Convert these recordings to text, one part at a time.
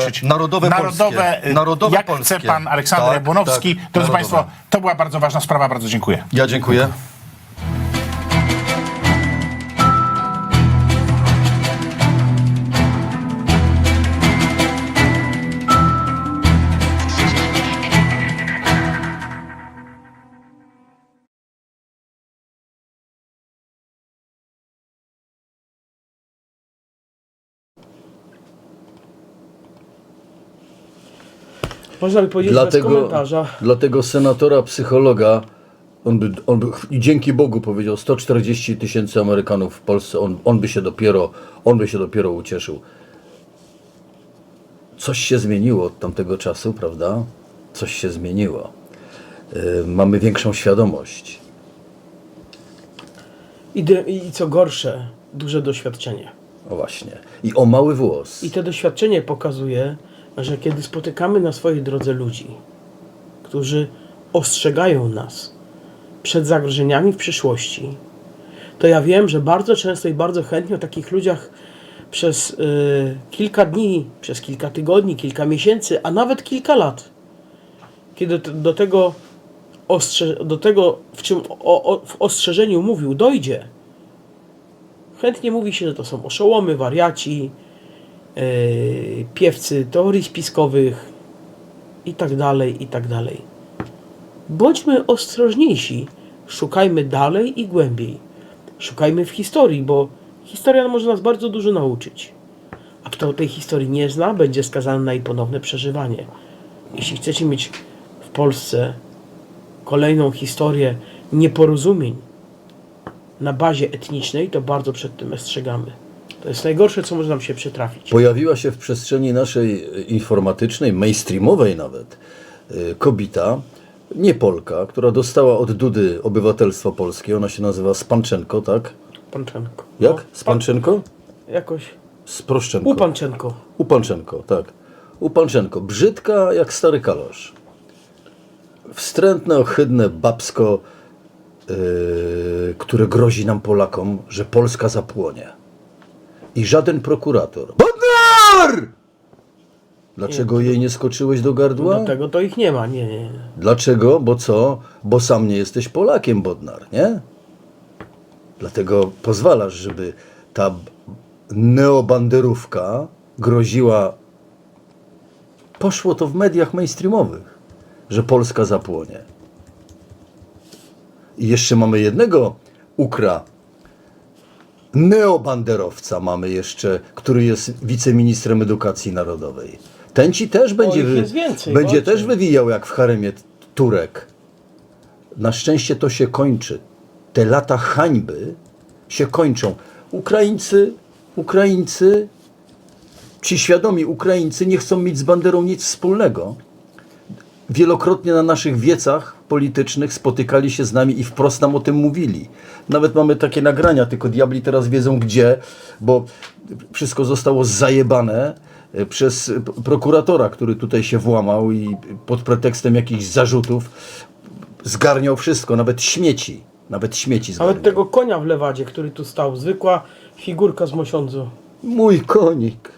zobaczyć. narodowe Narodowe, polskie. Narodowe jak polskie. chce pan Aleksander Tak, Jabłonowski. tak, Drodzy narodowe. Państwo, to była bardzo ważna sprawa, bardzo dziękuję. Ja dziękuję. Można by powiedzieć bez Dlatego, komentarza. dlatego senatora, psychologa, on by, on by, i dzięki Bogu powiedział, 140 tysięcy Amerykanów w Polsce, on, on by się dopiero, on by się dopiero ucieszył. Coś się zmieniło od tamtego czasu, prawda? Coś się zmieniło. Yy, mamy większą świadomość. I, I co gorsze, duże doświadczenie. O właśnie. I o mały włos. I to doświadczenie pokazuje, że kiedy spotykamy na swojej drodze ludzi, którzy ostrzegają nas przed zagrożeniami w przyszłości, to ja wiem, że bardzo często i bardzo chętnie o takich ludziach przez y, kilka dni, przez kilka tygodni, kilka miesięcy, a nawet kilka lat, kiedy do tego, ostrze- do tego w czym o, o, w ostrzeżeniu mówił, dojdzie, chętnie mówi się, że to są oszołomy, wariaci, piewcy teorii spiskowych i tak dalej, i tak dalej. Bądźmy ostrożniejsi, szukajmy dalej i głębiej. Szukajmy w historii, bo historia może nas bardzo dużo nauczyć. A kto tej historii nie zna, będzie skazany na jej ponowne przeżywanie. Jeśli chcecie mieć w Polsce kolejną historię nieporozumień na bazie etnicznej, to bardzo przed tym ostrzegamy. To jest najgorsze, co może nam się przytrafić. Pojawiła się w przestrzeni naszej e, informatycznej, mainstreamowej nawet, e, kobieta, nie Polka, która dostała od Dudy obywatelstwo polskie. Ona się nazywa Spanczenko, tak? Panczenko. Jak? No, Spanczenko? jakoś. Sproszczenko. Upanczenko. Upanczenko, tak. Upanczenko. Brzydka jak stary kalosz. Wstrętne, ohydne babsko, yy, które grozi nam Polakom, że Polska zapłonie. I żaden prokurator. Bodnar! Dlaczego jej nie skoczyłeś do gardła? Do tego to ich nie ma. Nie, nie, nie. Dlaczego? Bo co? Bo sam nie jesteś Polakiem, Bodnar, nie? Dlatego pozwalasz, żeby ta neobanderówka groziła. Poszło to w mediach mainstreamowych, że Polska zapłonie. I jeszcze mamy jednego ukra. Neobanderowca mamy jeszcze, który jest wiceministrem edukacji narodowej. Ten ci też będzie, wy- więcej, będzie też wywijał jak w haremie Turek. Na szczęście to się kończy. Te lata hańby się kończą. Ukraińcy, Ukraińcy, ci świadomi Ukraińcy nie chcą mieć z banderą nic wspólnego. Wielokrotnie na naszych wiecach politycznych spotykali się z nami i wprost nam o tym mówili. Nawet mamy takie nagrania, tylko diabli teraz wiedzą gdzie, bo wszystko zostało zajebane e, przez prokuratora, który tutaj się włamał i pod pretekstem jakichś zarzutów zgarniał wszystko, nawet śmieci. Nawet śmieci zgarniał. Nawet tego konia w lewadzie, który tu stał. Zwykła figurka z mosiądzu. Mój konik.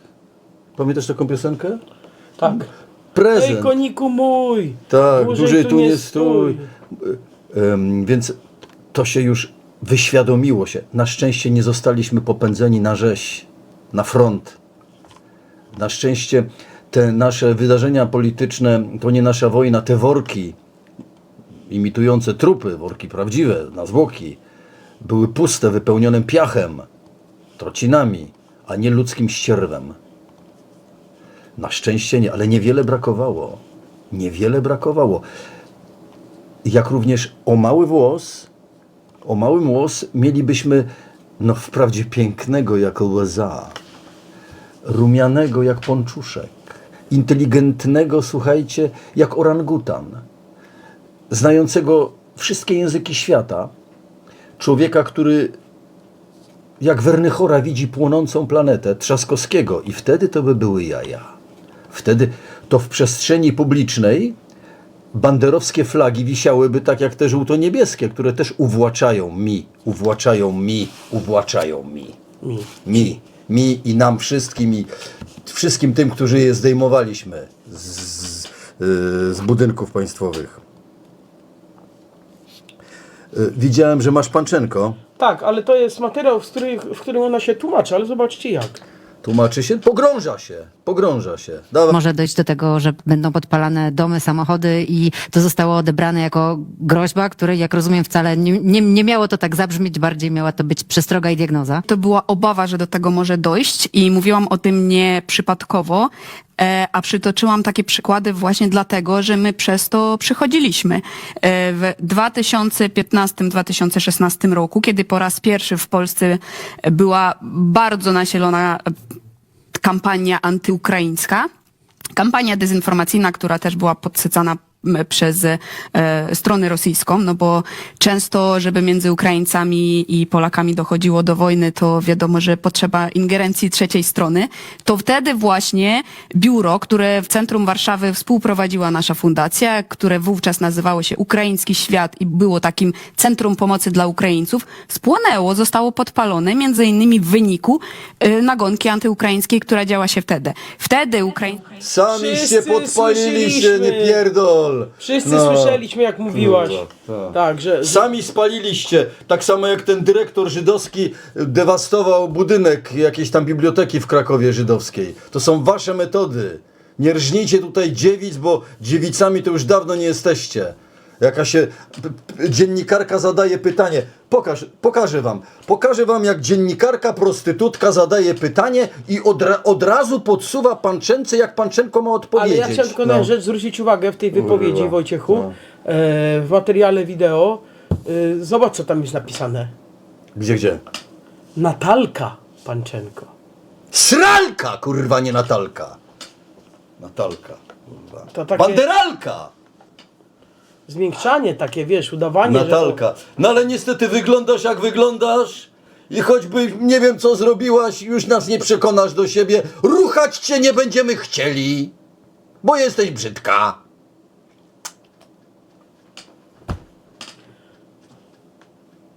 Pamiętasz taką piosenkę? Tak. Prezent. Ej, koniku mój! Tak, dłużej, tu nie stój. Więc to się już wyświadomiło się. Na szczęście nie zostaliśmy popędzeni na rzeź, na front. Na szczęście te nasze wydarzenia polityczne to nie nasza wojna, te worki imitujące trupy, worki prawdziwe, na zwłoki, były puste, wypełnione piachem, trocinami, a nie ludzkim ścierwem. Na szczęście nie, ale niewiele brakowało. Niewiele brakowało. Jak również o mały włos, o mały włos mielibyśmy, no wprawdzie pięknego jak łza, rumianego jak ponczuszek, inteligentnego, słuchajcie, jak orangutan, znającego wszystkie języki świata, człowieka, który jak Wernychora widzi płonącą planetę Trzaskowskiego i wtedy to by były jaja. Wtedy to w przestrzeni publicznej banderowskie flagi wisiałyby tak jak te żółto-niebieskie, które też uwłaczają mi, uwłaczają mi, uwłaczają mi. Mi. Mi, mi i nam wszystkim i wszystkim tym, którzy je zdejmowaliśmy z, z, z budynków państwowych. Y, Widziałem, że masz Panczenko. Tak, ale to jest materiał, w, w którym ona się tłumaczy, ale zobaczcie jak. Tłumaczy się, pogrąża się, pogrąża się. Dawaj. Może dojść do tego, że będą podpalane domy, samochody i to zostało odebrane jako groźba, której, jak rozumiem, wcale nie, nie, nie miało to tak zabrzmieć, bardziej miała to być przestroga i diagnoza. To była obawa, że do tego może dojść i mówiłam o tym nie przypadkowo, e, a przytoczyłam takie przykłady właśnie dlatego, że my przez to przychodziliśmy. E, w 2015-2016 roku, kiedy po raz pierwszy w Polsce była bardzo nasilona kampania antyukraińska, kampania dezinformacyjna, która też była podsycana przez e, stronę rosyjską, no bo często, żeby między Ukraińcami i Polakami dochodziło do wojny, to wiadomo, że potrzeba ingerencji trzeciej strony. To wtedy właśnie biuro, które w centrum Warszawy współprowadziła nasza fundacja, które wówczas nazywało się Ukraiński Świat i było takim centrum pomocy dla Ukraińców, spłonęło, zostało podpalone, między innymi w wyniku e, nagonki antyukraińskiej, która działa się wtedy. Wtedy Ukraińcy Sami się podpaliliście, nie pierdol. Wszyscy No. słyszeliśmy, jak mówiłaś. Kurwa, tak. tak, że, że Sami spaliliście, tak samo jak ten dyrektor żydowski dewastował budynek jakiejś tam biblioteki w Krakowie żydowskiej. To są wasze metody. Nie rżnijcie tutaj dziewic, bo dziewicami to już dawno nie jesteście. Jaka się dziennikarka zadaje pytanie. Pokaż, pokażę wam. Pokażę wam, jak dziennikarka, prostytutka zadaje pytanie i od, od razu podsuwa panczence, jak panczenko ma Ale odpowiedzieć. ja chciałem tylko na No. rzecz zwrócić uwagę w tej wypowiedzi Wojciechu, no. e, w materiale wideo. E, zobacz, co tam jest napisane. Gdzie, gdzie? Natalka Panczenko. Sralka, kurwa, nie Natalka. Natalka, kurwa. To takie- Banderalka! Zmiękczanie takie, wiesz, udawanie, że... Natalka. No ale niestety wyglądasz jak wyglądasz i choćby nie wiem co zrobiłaś, już nas nie przekonasz do siebie. Ruchać cię nie będziemy chcieli, bo jesteś brzydka.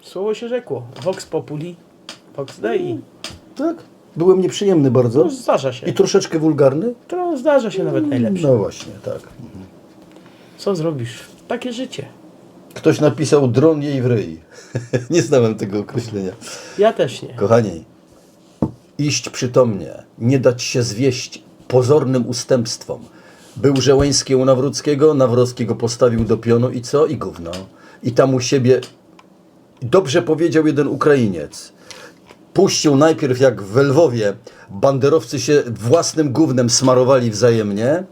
Słowo się rzekło. Vox populi, vox dei. Tak? Byłem nieprzyjemny bardzo No, zdarza się. i troszeczkę wulgarny. To zdarza się nawet najlepsze. No właśnie, tak. Co zrobisz? Takie życie. Ktoś napisał dron jej w ryj. nie znałem tego określenia. Ja też nie. Kochani, iść przytomnie, nie dać się zwieść pozornym ustępstwom. Był Żeleński u Nawrockiego, Nawrockiego postawił do pionu i co? I gówno. I tam u siebie, dobrze powiedział jeden Ukrainiec, puścił najpierw jak w Lwowie, banderowcy się własnym gównem smarowali wzajemnie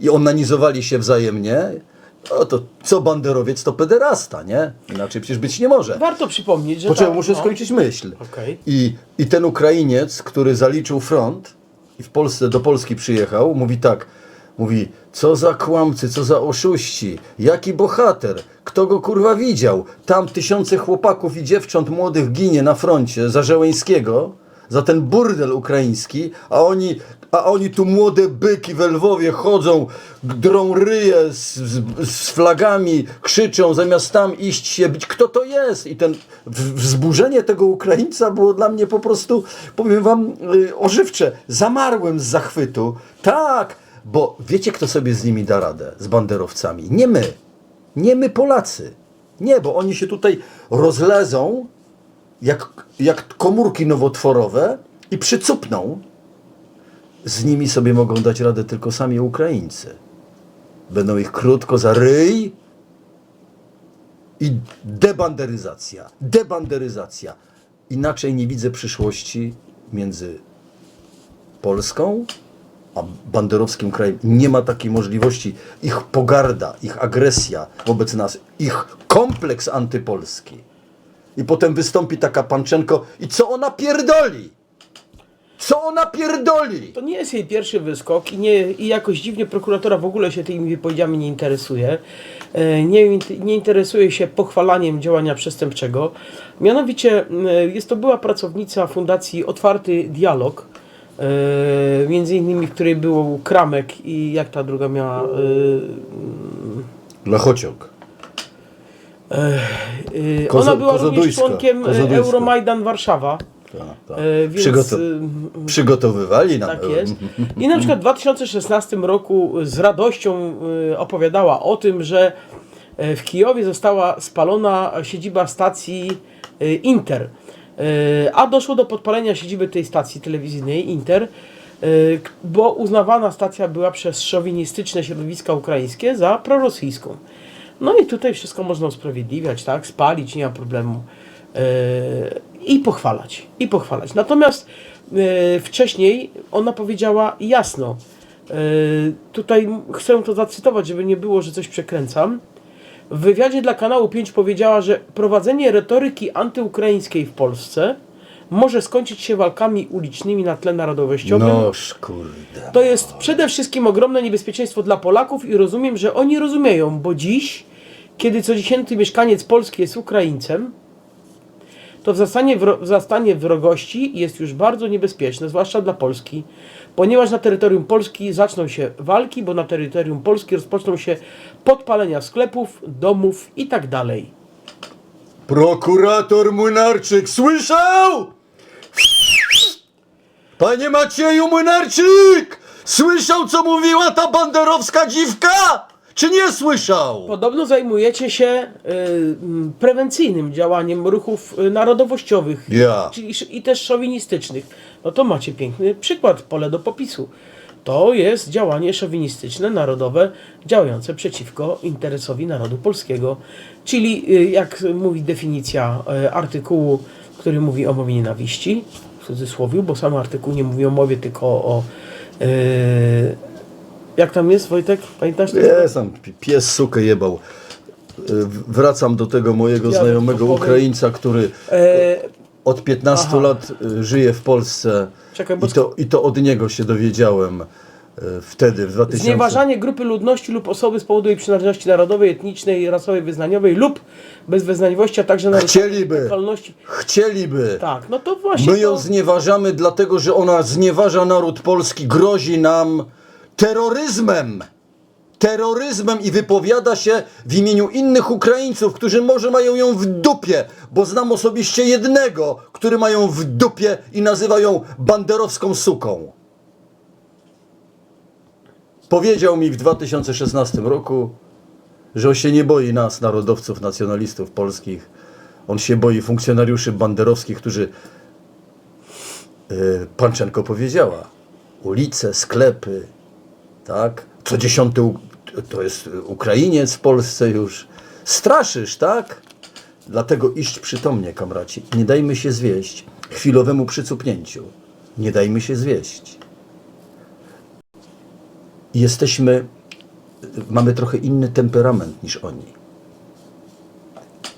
i onanizowali się wzajemnie. O to co banderowiec, to pederasta, nie? Inaczej przecież być nie może. Warto przypomnieć, że... Poczekaj, ta- muszę no. skończyć myśl. Okej. I, I ten Ukrainiec, który zaliczył front i w Polsce do Polski przyjechał, mówi tak, mówi, co za kłamcy, co za oszuści, jaki bohater, kto go kurwa widział, tam tysiące chłopaków i dziewcząt młodych ginie na froncie za Żeleńskiego, za ten burdel ukraiński, a oni, a oni tu młode byki we Lwowie chodzą, drą ryje z, z, z flagami, krzyczą, zamiast tam iść się bić. Kto to jest? I ten wzburzenie tego Ukraińca było dla mnie po prostu, powiem wam, y, ożywcze. Zamarłem z zachwytu. Tak, bo wiecie, kto sobie z nimi da radę, z banderowcami? Nie my. Nie my Polacy. Nie, bo oni się tutaj rozlezą jak, jak komórki nowotworowe i przycupną. Z nimi sobie mogą dać radę tylko sami Ukraińcy. Będą ich krótko za ryj i debanderyzacja. Debanderyzacja. Inaczej nie widzę przyszłości między Polską a banderowskim krajem. Nie ma takiej możliwości. Ich pogarda, ich agresja wobec nas, ich kompleks antypolski. I potem wystąpi taka Panczenko i co ona pierdoli? Co ona pierdoli? To nie jest jej pierwszy wyskok i, nie, i jakoś dziwnie prokuratora w ogóle się tymi wypowiedziami nie interesuje. E, Nie, nie interesuje się pochwalaniem działania przestępczego. Mianowicie e, jest to była pracownica Fundacji Otwarty Dialog, e, między innymi w której był Kramek i jak ta druga miała... Lechociąg. Kozo- Ona była również członkiem e, Kozodujska. Euromajdan Warszawa. tak, tak. E, więc, Przygotow- y, przygotowywali nam. Tak jest. I na przykład w 2016 roku z radością y, opowiadała o tym, że w Kijowie została spalona siedziba stacji y, Inter. Y, A doszło do podpalenia siedziby tej stacji telewizyjnej Inter, y, bo uznawana stacja była przez szowinistyczne środowiska ukraińskie za prorosyjską. No i tutaj wszystko można usprawiedliwiać, tak? Spalić, nie ma problemu. Yy, I pochwalać, i pochwalać. Natomiast yy, wcześniej ona powiedziała jasno, yy, tutaj chcę to zacytować, żeby nie było, że coś przekręcam. W wywiadzie dla kanału 5 powiedziała, że prowadzenie retoryki antyukraińskiej w Polsce może skończyć się walkami ulicznymi na tle narodowościowym. Noż kurde. To jest przede wszystkim ogromne niebezpieczeństwo dla Polaków i rozumiem, że oni rozumieją, bo dziś, kiedy co dziesiąty mieszkaniec Polski jest Ukraińcem, to zastanie wrogości jest już bardzo niebezpieczne, zwłaszcza dla Polski, ponieważ na terytorium Polski zaczną się walki, bo na terytorium Polski rozpoczną się podpalenia sklepów, domów i tak. Prokurator Młynarczyk słyszał? Panie Macieju Młynarczyk! Słyszał, co mówiła ta banderowska dziwka? Czy nie słyszał? Podobno zajmujecie się y, prewencyjnym działaniem ruchów y, narodowościowych Ja. czyli, sz- i też szowinistycznych. No to macie piękny przykład, pole do popisu. To jest działanie szowinistyczne, narodowe, działające przeciwko interesowi narodu polskiego. Czyli, y, jak mówi definicja y, artykułu, który mówi o mowie nienawiści, w cudzysłowie, bo sam artykuł nie mówi o mowie, tylko o... y, jak tam jest, Wojtek? Pamiętasz? to? Jest tam, pi- pies sukę jebał. Y, Wracam do tego mojego Ja znajomego powiem- Ukraińca, który E, od 15 Aha. lat y, żyje w Polsce Czekaj, bo i to, i to od niego się dowiedziałem y, wtedy, w 2000... Znieważanie grupy ludności lub osoby z powodu jej przynależności narodowej, etnicznej, rasowej, wyznaniowej lub bezwyznaniowości, a także naruszenia Chcieliby. Chcieliby. Tak, no to właśnie My ją to, znieważamy dlatego, że ona znieważa naród polski, grozi nam terroryzmem. Terroryzmem i wypowiada się w imieniu innych Ukraińców, którzy może mają ją w dupie, bo znam osobiście jednego, który mają w dupie i nazywa ją banderowską suką. Powiedział mi w 2016 roku, że on się nie boi nas, narodowców, nacjonalistów polskich. On się boi funkcjonariuszy banderowskich, którzy y, Panczenko powiedziała, ulice, sklepy, tak? Co dziesiąty to jest Ukrainiec w Polsce już. Straszysz, tak? Dlatego iść przytomnie, kamraci. Nie dajmy się zwieść chwilowemu przycupnięciu. Nie dajmy się zwieść. Jesteśmy, mamy trochę inny temperament niż oni.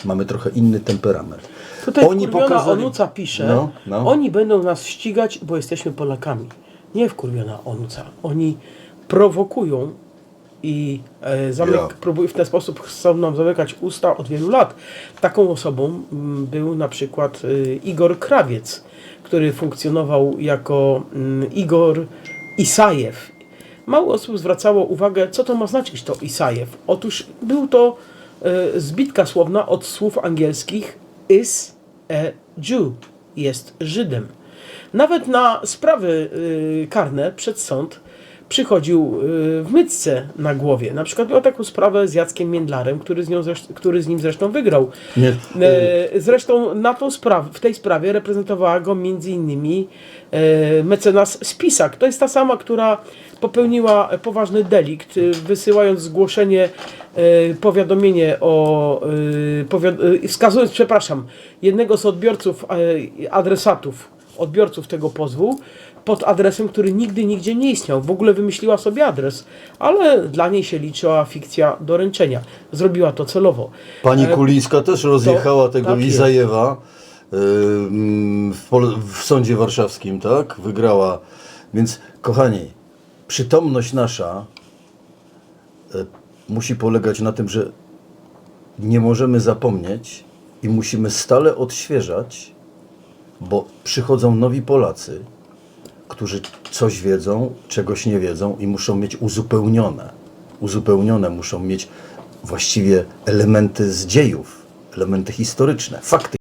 Mamy trochę inny temperament. tutaj oni wkurwiona Onuca pisze, No, no. oni będą nas ścigać, bo jesteśmy Polakami. Nie wkurwiona Onuca. Oni prowokują i e, zamyk, Ja. próbują w ten sposób chcą nam zamykać usta od wielu lat. Taką osobą mm, był na przykład y, Igor Krawiec, który funkcjonował jako mm, Igor Isajew. Mało osób zwracało uwagę, co to ma znaczyć to Isajew. Otóż był to e, zbitka słowna od słów angielskich is a Jew, jest Żydem. Nawet na sprawy karne przed sąd przychodził y, w mytce na głowie. Na przykład miał taką sprawę z Jackiem Międlarem, który z, nią który z nim zresztą wygrał. Nie, E, Zresztą na tą spraw, w tej sprawie reprezentowała go między innymi e, mecenas Spisak. To jest ta sama, która popełniła poważny delikt, wysyłając zgłoszenie, powiadomienie o, powiad- wskazując, przepraszam, jednego z odbiorców, adresatów, odbiorców tego pozwu, pod adresem, który nigdy nigdzie nie istniał. W ogóle wymyśliła sobie adres, ale dla niej się liczyła fikcja doręczenia. Zrobiła to celowo. Pani E, Kulińska też rozjechała to- tego tak. Izajewa mm, w, w sądzie warszawskim, tak? Wygrała. Więc, kochani, przytomność nasza y, musi polegać na tym, że nie możemy zapomnieć i musimy stale odświeżać, bo przychodzą nowi Polacy, którzy coś wiedzą, czegoś nie wiedzą i muszą mieć uzupełnione. Uzupełnione muszą mieć właściwie elementy z dziejów, elementy historyczne, fakty